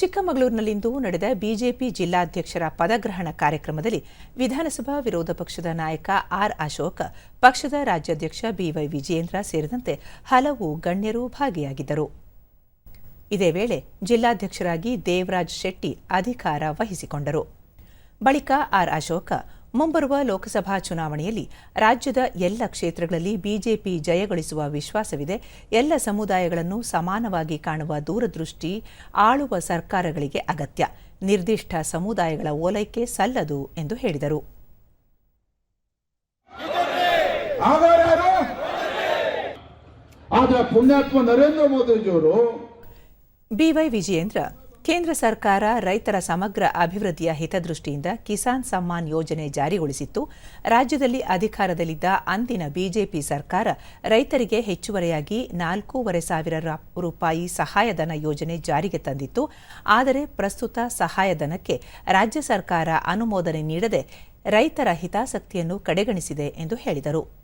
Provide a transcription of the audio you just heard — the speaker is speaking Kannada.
ಚಿಕ್ಕಮಗಳೂರಿನಲ್ಲಿಂದು ನಡೆದ ಬಿಜೆಪಿ ಜಿಲ್ಲಾಧ್ಯಕ್ಷರ ಪದಗ್ರಹಣ ಕಾರ್ಯಕ್ರಮದಲ್ಲಿ ವಿಧಾನಸಭಾ ವಿರೋಧ ಪಕ್ಷದ ನಾಯಕ ಆರ್ ಅಶೋಕ್, ಪಕ್ಷದ ರಾಜ್ಯಾಧ್ಯಕ್ಷ ಬಿವೈ ವಿಜಯೇಂದ್ರ ಸೇರಿದಂತೆ ಹಲವು ಗಣ್ಯರು ಭಾಗಿಯಾಗಿದ್ದರು. ಇದೇ ವೇಳೆ ಜಿಲ್ಲಾಧ್ಯಕ್ಷರಾಗಿ ದೇವರಾಜ್ ಶೆಟ್ಟಿ ಅಧಿಕಾರ ವಹಿಸಿಕೊಂಡರು. ಬಳಿಕ ಆರ್ ಅಶೋಕ ಮುಂಬರುವ ಲೋಕಸಭಾ ಚುನಾವಣೆಯಲ್ಲಿ ರಾಜ್ಯದ ಎಲ್ಲ ಕ್ಷೇತ್ರಗಳಲ್ಲಿ ಬಿಜೆಪಿ ಜಯಗಳಿಸುವ ವಿಶ್ವಾಸವಿದೆ. ಎಲ್ಲ ಸಮುದಾಯಗಳನ್ನು ಸಮಾನವಾಗಿ ಕಾಣುವ ದೂರದೃಷ್ಟಿ ಆಳುವ ಸರ್ಕಾರಗಳಿಗೆ ಅಗತ್ಯ. ನಿರ್ದಿಷ್ಟ ಸಮುದಾಯಗಳ ಓಲೈಕೆ ಸಲ್ಲದು ಎಂದು ಹೇಳಿದರು. ಬಿವೈ ವಿಜಯೇಂದ್ರ ಕೇಂದ್ರ ಸರ್ಕಾರ ರೈತರ ಸಮಗ್ರ ಅಭಿವೃದ್ಧಿಯ ಹಿತದೃಷ್ಟಿಯಿಂದ ಕಿಸಾನ್ ಸಮ್ಮಾನ್ ಯೋಜನೆ ಜಾರಿಗೊಳಿಸಿತ್ತು. ರಾಜ್ಯದಲ್ಲಿ ಅಧಿಕಾರದಲ್ಲಿದ್ದ ಅಂದಿನ ಬಿಜೆಪಿ ಸರ್ಕಾರ ರೈತರಿಗೆ ಹೆಚ್ಚುವರಿಯಾಗಿ ನಾಲ್ಕೂವರೆ ಸಾವಿರ ರೂಪಾಯಿ ಸಹಾಯಧನ ಯೋಜನೆ ಜಾರಿಗೆ ತಂದಿತ್ತು. ಆದರೆ ಪ್ರಸ್ತುತ ಸಹಾಯಧನಕ್ಕೆ ರಾಜ್ಯ ಸರ್ಕಾರ ಅನುಮೋದನೆ ನೀಡದೆ ರೈತರ ಹಿತಾಸಕ್ತಿಯನ್ನು ಕಡೆಗಣಿಸಿದೆ ಎಂದು ಹೇಳಿದರು.